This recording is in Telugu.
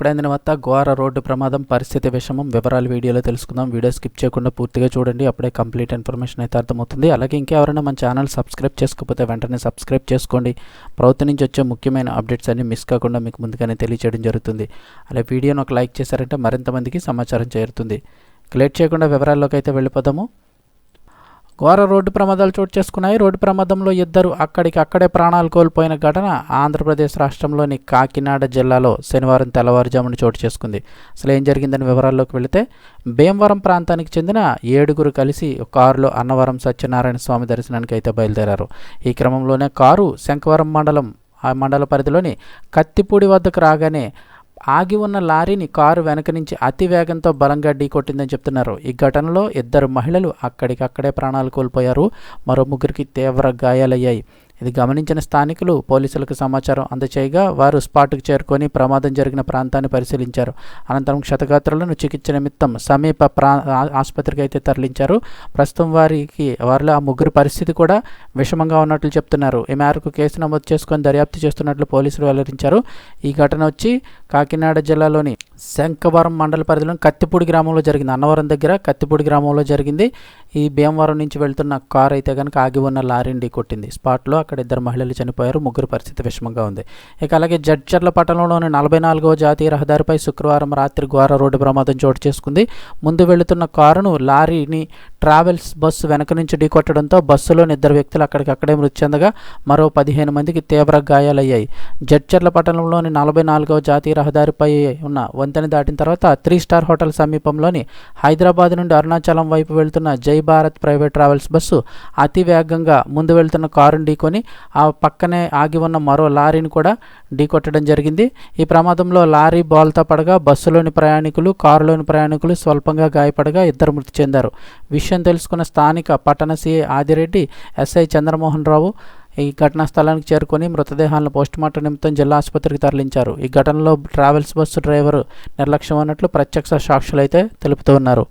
ఇప్పుడైందిన వద్ద ఘోర రోడ్డు ప్రమాదం పరిస్థితి విషమం వివరాలు వీడియోలో తెలుసుకుందాం. వీడియో స్కిప్ చేయకుండా పూర్తిగా చూడండి. అప్పుడే కంప్లీట్ ఇన్ఫర్మేషన్ అయితే అర్థమవుతుంది. అలాగే ఇంకెవరైనా మన ఛానల్ సబ్స్క్రైబ్ చేసుకోకపోతే వెంటనే సబ్స్క్రైబ్ చేసుకోండి. ప్రభుత్వం నుంచి వచ్చే ముఖ్యమైన అప్డేట్స్ అన్ని మిస్ కాకుండా మీకు ముందుగానే తెలియజేయడం జరుగుతుంది. అలా వీడియోను ఒక లైక్ చేశారంటే మరింత మందికి సమాచారం చేరుతుంది. క్లియర్ చేయకుండా వివరాల్లోకి అయితే వెళ్ళిపోదాము. ఘోర రోడ్డు ప్రమాదాలు చోటు చేసుకున్నాయి. రోడ్డు ప్రమాదంలో ఇద్దరు అక్కడికి అక్కడే ప్రాణాలు కోల్పోయిన ఘటన ఆంధ్రప్రదేశ్ రాష్ట్రంలోని కాకినాడ జిల్లాలో శనివారం తెల్లవారుజామున చోటు చేసుకుంది. అసలు ఏం జరిగిందని వివరాల్లోకి వెళితే భీమవరం ప్రాంతానికి చెందిన ఏడుగురు కలిసి కారులో అన్నవరం సత్యనారాయణ స్వామి దర్శనానికి అయితే బయలుదేరారు. ఈ క్రమంలోనే కారు శంఖవరం మండలం ఆ మండల పరిధిలోని కత్తిపూడి వద్దకు రాగానే ఆగి ఉన్న లారీని కారు వెనక నుంచి అతి వేగంతో బలంగా ఢీకొట్టిందని చెప్తున్నారు. ఈ ఘటనలో ఇద్దరు మహిళలు అక్కడికక్కడే ప్రాణాలు కోల్పోయారు. మరో ముగ్గురికి తీవ్ర గాయాలయ్యాయి. ఇది గమనించిన స్థానికులు పోలీసులకు సమాచారం అందచేయగా వారు స్పాట్కు చేరుకొని ప్రమాదం జరిగిన ప్రాంతాన్ని పరిశీలించారు. అనంతరం క్షతగాత్రులను చికిత్స నిమిత్తం సమీప ప్రా ఆసుపత్రికి అయితే తరలించారు. ప్రస్తుతం వారికి వారిలో ఆ ముగ్గురు పరిస్థితి కూడా విషమంగా ఉన్నట్లు చెప్తున్నారు. ఈ మేరకు కేసు నమోదు చేసుకొని దర్యాప్తు చేస్తున్నట్లు పోలీసులు వెల్లడించారు. ఈ ఘటన వచ్చి కాకినాడ జిల్లాలోని శంఖవరం మండల పరిధిలోని కత్తిపూడి గ్రామంలో జరిగింది. అన్నవరం దగ్గర కత్తిపూడి గ్రామంలో జరిగింది. ఈ భీమవరం నుంచి వెళ్తున్న కారు అయితే కనుక ఆగి ఉన్న లారీని కొట్టింది. స్పాట్లో అక్కడ ఇద్దరు మహిళలు చనిపోయారు. ముగ్గురు పరిస్థితి విషమంగా ఉంది. ఇక అలాగే జడ్చర్ల పట్టణంలోని నలభై నాలుగవ జాతీయ రహదారిపై శుక్రవారం రాత్రి ఘోర రోడ్డు ప్రమాదం చోటు చేసుకుంది. ముందు వెళుతున్న కారును లారీని ట్రావెల్స్ బస్సు వెనక నుంచి ఢీకొట్టడంతో బస్సులోని ఇద్దరు వ్యక్తులు అక్కడికక్కడే మృతి చెందగా మరో పదిహేను మందికి తీవ్ర గాయాలయ్యాయి. జడ్చర్ల పట్టణంలోని నలభై నాలుగవ జాతీయ రహదారిపై ఉన్న వంతెన దాటిన తర్వాత త్రీ స్టార్ హోటల్ సమీపంలోని హైదరాబాద్ నుండి అరుణాచలం వైపు వెళ్తున్న జై భారత్ ప్రైవేట్ ట్రావెల్స్ బస్సు అతి వేగంగా ముందు వెళ్తున్న కారును ఢీకొని ఆ పక్కనే ఆగి ఉన్న మరో లారీని కూడా ఢీకొట్టడం జరిగింది. ఈ ప్రమాదంలో లారీ బోల్తా పడగా బస్సులోని ప్రయాణికులు కారులోని ప్రయాణికులు స్వల్పంగా గాయపడగా ఇద్దరు మృతి చెందారు. విషయం విషయం తెలుసుకున్న స్థానిక పట్టణ సి ఆదిరెడ్డి ఎస్ఐ చంద్రమోహన్ రావు ఈ ఘటనా స్థలానికి చేరుకొని మృతదేహాలను పోస్టుమార్టం నిమిత్తం జిల్లా ఆసుపత్రికి తరలించారు. ఈ ఘటనలో ట్రావెల్స్ బస్సు డ్రైవర్ నిర్లక్ష్యం అన్నట్లు ప్రత్యక్ష సాక్షులైతే తెలుపుతూ ఉన్నారు.